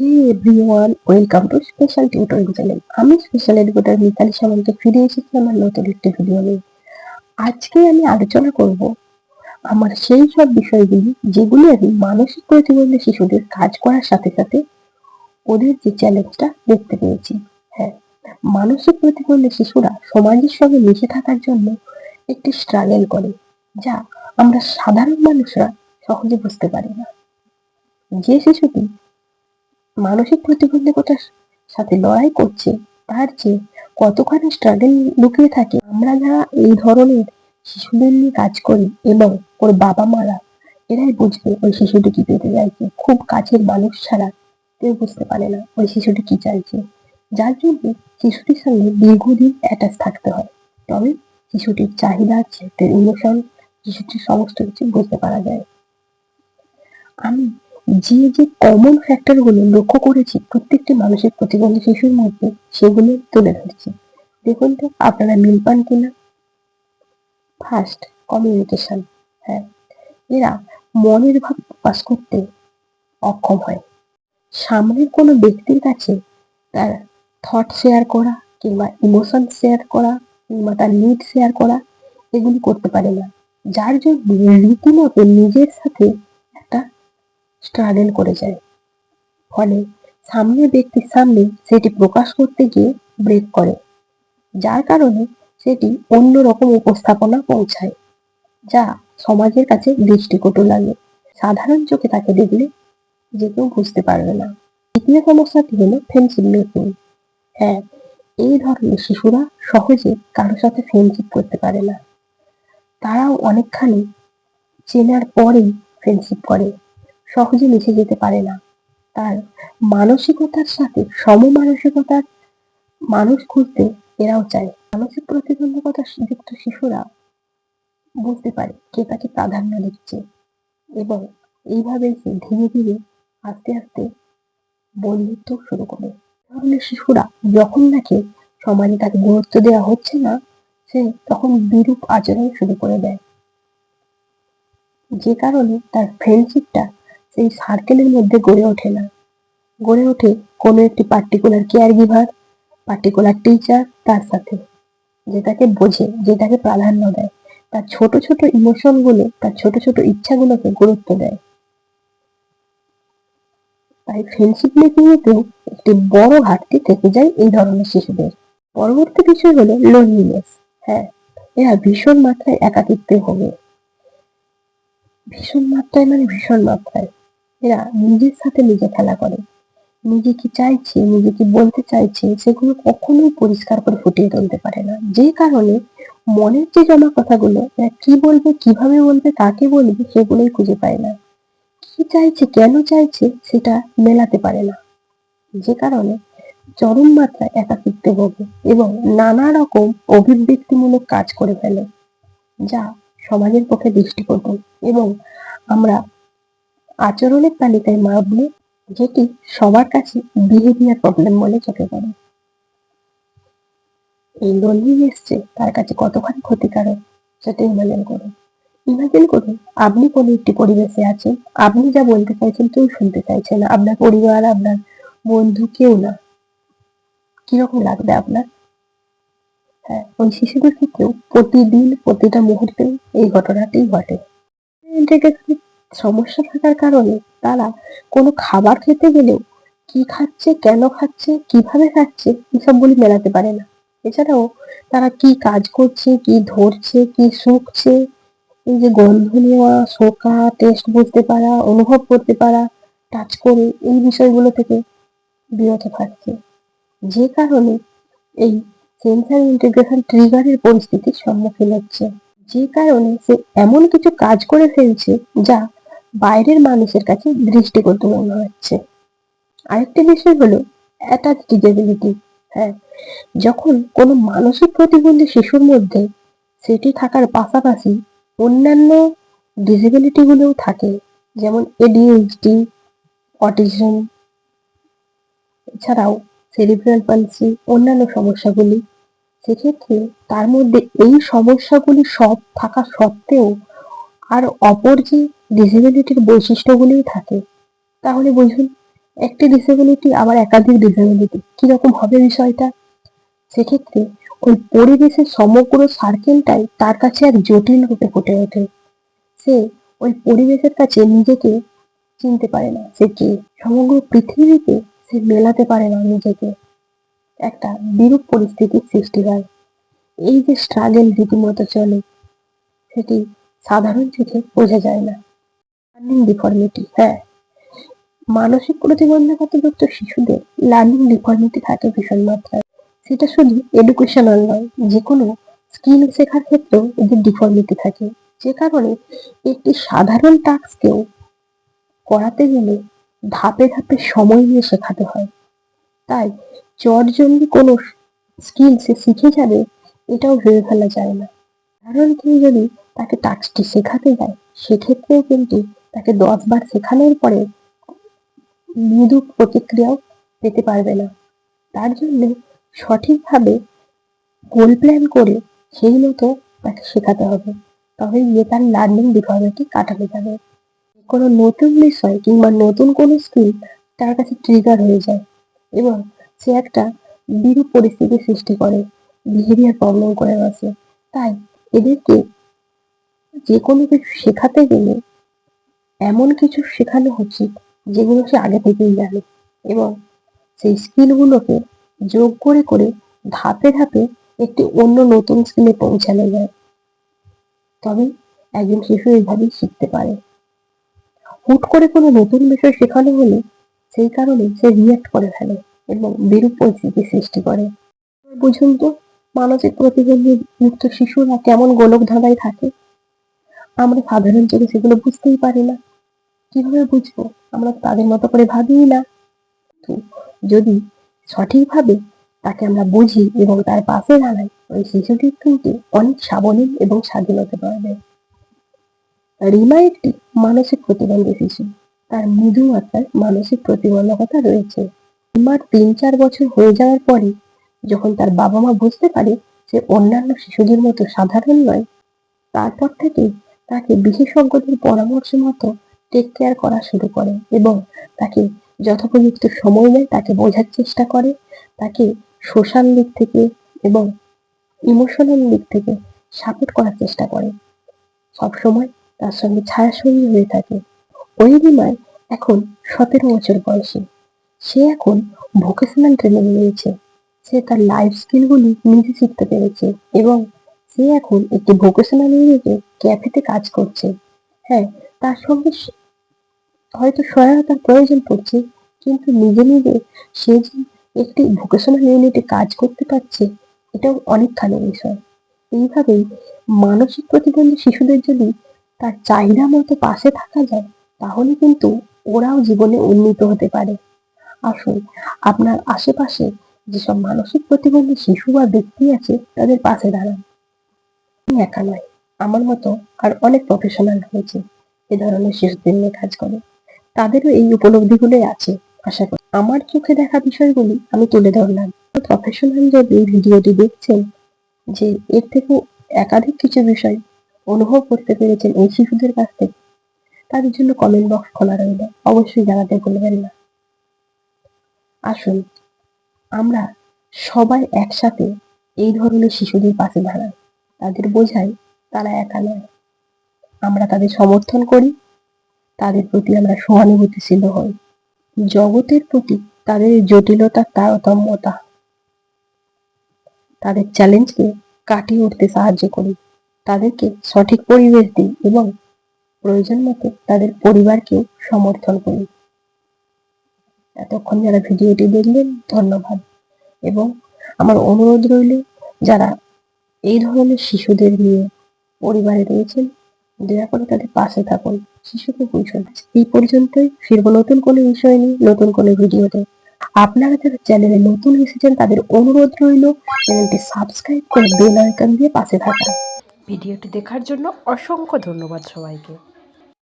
Everyone welcome to special tutorial channel আমি special educator Mitali ফিরে এসেছি, আমার নতুন একটি ভিডিও নিয়ে। আজকে আমি আলোচনা করব আমার সেই সব বিষয়গুলি, যেগুলি আমি মানসিক প্রতিবন্ধী শিশুদের কাজ করার সাথে সাথে ওদের যে চ্যালেঞ্জটা দেখতে পেয়েছি। হ্যাঁ মানসিক প্রতিবন্ধী শিশুরা সমাজের সঙ্গে মিশে থাকার জন্য একটি স্ট্রাগল করে, যা আমরা সাধারণ মানুষরা সহজে বুঝতে পারি না। যে শিশুটি মানসিক প্রতিবন্ধকতার সাথে লড়াই করছে, তার যে কতখানি স্ট্রাগল লুকিয়ে থাকে। আমরা যারা এই ধরনের শিশুদের নিয়ে কাজ করি এবং ওর বাবা মারা এরাই বুঝবে ওই শিশুটি কি পেতে চাইছে। খুব কাছের মানুষ ছাড়া কেউ বুঝতে পারে না ওই শিশুটি কি চাইছে। যার জন্য শিশুটির সঙ্গে দীর্ঘদিন অ্যাটাচ থাকতে হয়। তবে শিশুটির চাহিদা, শিশুটির ইমোশন শিশুটির সমস্ত কিছু বুঝতে পারা যায়। আমি যে যে কমন ফ্যাক্টরগুলো লক্ষ্য করেছি প্রত্যেকটি মানুষের প্রতিবন্ধী শিশুর মধ্যে সেগুলো তুলে ধরছি। দেখুন তো, আপনারা মিল পান কিনা? ফার্স্ট কমিউনিকেশন হ্যাঁ। এরা মনের ভাব প্রকাশ করতে অক্ষম হয়। সামনের কোনো ব্যক্তির কাছে তার থট শেয়ার করা কিংবা ইমোশন শেয়ার করা কিংবা তার নিড শেয়ার করা এগুলি করতে পারে না। যার জন্য রীতিমতো নিজের সাথে স্ট্রাগল করে যায়। ফলে সামনের ব্যক্তির সামনে সেটি প্রকাশ করতে গিয়ে ব্রেক করে। যার কারণে সেটি অন্যরকম উপস্থাপনা পৌঁছায়, যা সমাজের কাছে দৃষ্টিকটু লাগে। সাধারণ চোখে তাকে দেখলে যে কেউ বুঝতে পারবে না। দ্বিতীয় সমস্যাটি হলো ফ্রেন্ডশিপ মেকিং হ্যাঁ এই ধরনের শিশুরা সহজে কারোর সাথে ফ্রেন্ডশিপ করতে পারে না। তারাও অনেকখানি চেনার পরেই ফ্রেন্ডশিপ করে। সহজে মিশে যেতে পারে না। তার মানসিকতার সাথে সমমানসিকতার মানুষ খুঁজতে এরাও চায়। মানসিক প্রতিবন্ধকতা যুক্ত শিশুরা বুঝতে পারে কে তাকে প্রাধান্য দিচ্ছে এবং এইভাবে সে ধীরে ধীরে আস্তে আস্তে বন্ধুত্ব শুরু করে। ধরনের শিশুরা যখন নাকি সমাজে তাকে গুরুত্ব দেওয়া হচ্ছে না, সে তখন বিরূপ আচরণ শুরু করে দেয়। যে কারণে তার ফ্রেন্ডশিপটা সেই সার্কেলের মধ্যে গড়ে ওঠে না। গড়ে ওঠে কোনো একটি particular caregiver particular teacher তার সাথে যে তাকে বোঝে যে তাকে প্রাধান্য দেয়। তার ছোট ছোট ইমোশনগুলো, তার ছোট ছোট ইচ্ছাগুলোকে গুরুত্ব দেয়। তাই ফ্রেন্ডশিপ মেকিং এতেও একটি বড় ঘাটতি থেকে যায় এই ধরনের শিশুদের। পরবর্তী বিষয় হলো লোনলিনেস হ্যাঁ এরা ভীষণ মাত্রায় একাকিত্বে হবে ভীষণ মাত্রায় মানে ভীষণ মাত্রায়। এরা নিজের সাথে নিজে খেলা করে। নিজে কি চাইছে, নিজে কি বলতে চাইছে, সেগুলো কখনোই পরিষ্কার করে ফুটিয়ে তুলতে পারে না। যে কারণে মনের যে জমা কথাগুলো কি বলবে, কীভাবে বলবে, কাকে বলবে, সেগুলোই খুঁজে পায় না। কি চাইছে, কেন চাইছে, সেটা মেলাতে পারে না। যে কারণে চরম মাত্রায় একাকিত্বে ভোগে এবং নানা রকম অভিব্যক্তিমূলক কাজ করে ফেলে, যা সমাজের পক্ষে দৃষ্টিকটু। এবং আমরা আচরণের তালিকায় মারবলে যেটি সবার কাছে বিহেভিয়ার প্রবলেম বলে চোখে পড়ে। এই লোনলি এসছে তার কাছে কতখানি ক্ষতিকারক সেটা ইমাজিন করুন। ইমাজিন করুন, আপনি কোনো একটি পরিবেশে আছেন, আপনি যা বলতে চাইছেন কেউ শুনতে চাইছে না, আপনার পরিবার, আপনার বন্ধু কেউ না। কীরকম লাগবে আপনার? হ্যাঁ ওই শিশুদের ক্ষেত্রেও প্রতিদিন, প্রতিটা মুহূর্তে এই ঘটনাটি ঘটে। সমস্যা থাকার কারণে তারা কোনো খাবার খেতে গেলেও কি খাচ্ছে, কেন খাচ্ছে, কীভাবে খাচ্ছে এসবগুলি মেলাতে পারে না। এছাড়াও তারা কি কাজ করছে, কি ধরছে, কি শুকছে, এই যে গন্ধ নেওয়া, শোকা টেস্ট বুঝতে পারা, অনুভব করতে পারা টাচ করে এই বিষয়গুলো থেকে বিরত থাকছে। যে কারণে এই সেন্সার ইন্টিগ্রেশন ট্রিগারের পরিস্থিতির সম্মুখীন হচ্ছে। যে কারণে সে এমন কিছু কাজ করে ফেলছে যা বাইরের মানুষের কাছে দৃষ্টিকটু মনে হচ্ছে। আরেকটি বিষয় হলো অ্যাটাচ ডিজেবিলিটি হ্যাঁ যখন কোনো মানসিক প্রতিবন্ধী শিশুর মধ্যে সেটি থাকার পাশাপাশি অন্যান্য ডিসেবিলিটি গুলোও থাকে, যেমন এডিএইচডি অটিজম এছাড়াও সেরিব্রাল পালসি অন্যান্য সমস্যাগুলি। সেক্ষেত্রে তার মধ্যে এই সমস্যাগুলি সব থাকা সত্ত্বেও আর অপর যে ডিসেবিলিটির বৈশিষ্ট্যগুলিই থাকে, তাহলে বুঝুন, একটি ডিসেবিলিটি আবার একাধিক ডিসেবিলিটি কীরকম হবে বিষয়টা? সেক্ষেত্রে ওই পরিবেশের সমগ্র সার্কেলটাই তার কাছে এক জটিল রূপে ফুটে ওঠে। সে ওই পরিবেশের কাছে নিজেকে চিনতে পারে না, সে কে? সমগ্র পৃথিবীতে সে মেলাতে পারে না নিজেকে। একটা বিরূপ পরিস্থিতির সৃষ্টি হয়। এই যে স্ট্রাগেল রীতিমতো চলে, সেটি সাধারণ চোখে বোঝা যায় না। লার্নিং ডিফর্মিটি হ্যাঁ। মানসিক প্রতিবন্ধকতাযুক্ত শিশুদের লার্নিং ডিফর্মিটি থাকে ভীষণ মাত্রায়। সেটা শুধু এডুকেশনাল নয় যে কোনো স্কিল শেখার ক্ষেত্রেও এদের ডিফর্মিটি থাকে। যে কারণে একটি সাধারণ টাস্ককেও করাতে গেলে ধাপে ধাপে সময় নিয়ে শেখাতে হয়। তাই চটজলদি কোনো স্কিল সে শিখে যাবে, এটাও ভেবে ফেলা যায় না। কারণ কেউ যদি তাকে টাস্কটি শেখাতে যায় সেক্ষেত্রেও কিন্তু তাকে দশ বার শেখানোর পরে মৃদু প্রতিক্রিয়াও পেতে পারবে না। তার জন্য সঠিকভাবে গোল প্ল্যান করে সেই মতো তাকে শেখাতে হবে। তবে গিয়ে তার লার্নিং ডিফর্মিটি কাটানো যাবে কোনো নতুন বিষয় কিংবা নতুন কোনো স্কিল তার কাছে ট্রিগার হয়ে যায় এবং সে একটা বিরূপ পরিস্থিতি সৃষ্টি করে বিহেভিয়ার প্রবলেম করে বসে। তাই এদেরকে যে কোনো কিছু শেখাতে গেলে এমন কিছু শেখানো উচিত যেগুলো সে আগে থেকেই জানে এবং সেই স্কিলগুলোকে যোগ করে করে ধাপে ধাপে একটি অন্য নতুন স্কিলে পৌঁছানো যায়। তবে একজন শিশু এইভাবেই শিখতে পারে। হুট করে কোনো নতুন বিষয় শেখানো হলে সেই কারণে সে রিয়াক্ট করে ফেলে এবং বিরূপ পরিস্থিতি সৃষ্টি করে। বুঝুন তো, মানসিক প্রতিবন্ধী যুক্ত শিশুরা কেমন গোলক ধাঁধায় থাকে? আমরা সাধারণ চোখে সেগুলো বুঝতেই পারি না, কীভাবে বুঝব? আমরা তাদের মতো করে ভাবিই না। যদি সঠিকভাবে তাকে আমরা বুঝি এবং তার পাশে দাঁড়াই ওই শিশুটি কিন্তু অনেক সাবলীল এবং স্বাধীন হতে পারবে রিমা একটি মানসিক প্রতিবন্ধী শিশু। তার মৃদু মাত্রার মানসিক প্রতিবন্ধকতা রয়েছে। রিমার তিন চার বছর হয়ে যাওয়ার পরে যখন তার বাবা মা বুঝতে পারে যে অন্যান্য শিশুদের মতো সাধারণ নয়, তারপর থেকে তাকে বিশেষজ্ঞদের পরামর্শ মতো টেক কেয়ার করা শুরু করে এবং তাকে যথোপযুক্ত সময় দেয় তাকে বোঝার চেষ্টা করে, তাকে সোশ্যাল দিক থেকে এবং ইমোশনাল দিক থেকে সাপোর্ট করার চেষ্টা করে। সবসময় তার সঙ্গে ছায়াছবি হয়ে থাকে। ওই রিমায় এখন সতেরো বছর বয়সী। সে এখন ভোকেশনাল ট্রেনিং নিয়েছে। সে তার লাইফ স্কিলগুলি নিজে শিখতে পেরেছে এবং সে এখন একটি ভোকেশনাল ইউনিটে ক্যাফেতে কাজ করছে। হ্যাঁ তার সঙ্গে হয়তো সহায়তার প্রয়োজন পড়ছে, কিন্তু নিজে নিজে সে যে একটি ভোকেশনাল ইউনিটে কাজ করতে পারছে, এটাও অনেকখানি বিষয়। এইভাবেই মানসিক প্রতিবন্ধী শিশুদের যদি তার চাহিদা মতো পাশে থাকা যায়, তাহলে কিন্তু ওরাও জীবনে উন্নীত হতে পারে। আসুন, আপনার আশেপাশে যেসব মানসিক প্রতিবন্ধী শিশু বা ব্যক্তি আছে, তাদের পাশে দাঁড়ান। আমি একা নয় আমার মতো আর অনেক প্রফেশনাল রয়েছে। এ ধরনের শিশুদের নিয়ে কাজ করে। তাদেরও এই উপলব্ধিগুলোই আছে, আশা করি। আমার চোখে দেখা বিষয়গুলি আমি তুলে ধরলাম। প্রফেশনাল যদি এই ভিডিওটি দেখছেন যে এর থেকেও একাধিক কিছু বিষয় অনুভব করতে পেরেছেন এই শিশুদের কাছ থেকে। তাদের জন্য কমেন্ট বক্স খোলা রইল। অবশ্যই জানাতে ভুলবেন না। আসুন, আমরা সবাই একসাথে এই ধরনের শিশুদের পাশে দাঁড়াই। তাদের বোঝাই তারা একা নয়। আমরা তাদের সমর্থন করি, তাদের প্রতি আমরা সহানুভূতিশীল হই। জগতের প্রতি তাদের জটিলতার তারতম্যতা, তাদের চ্যালেঞ্জকে কাটিয়ে উঠতে সাহায্য করি। তাদেরকে সঠিক পরিবেশ দিই এবং প্রয়োজন মতো তাদের পরিবারকেও সমর্থন করি। এতক্ষণ যারা ভিডিওটি দেখলেন, ধন্যবাদ। এবং আমার অনুরোধ রইল, যারা এই ধরনের শিশুদের নিয়ে পরিবারে রয়েছেন দয়া করে তাদের পাশে থাকুন, শিশুকে বুঝুন এই পর্যন্তই, ফিরবো নতুন কোনো বিষয় নিয়ে, নতুন কোনো ভিডিওতে। আপনারা যারা চ্যানেলে নতুন এসেছেন, তাদের অনুরোধ রইল, চ্যানেলটি সাবস্ক্রাইব করে বেল আইকন দিয়ে পাশে থাকুন। ভিডিওটি দেখার জন্য অসংখ্য ধন্যবাদ সবাইকে।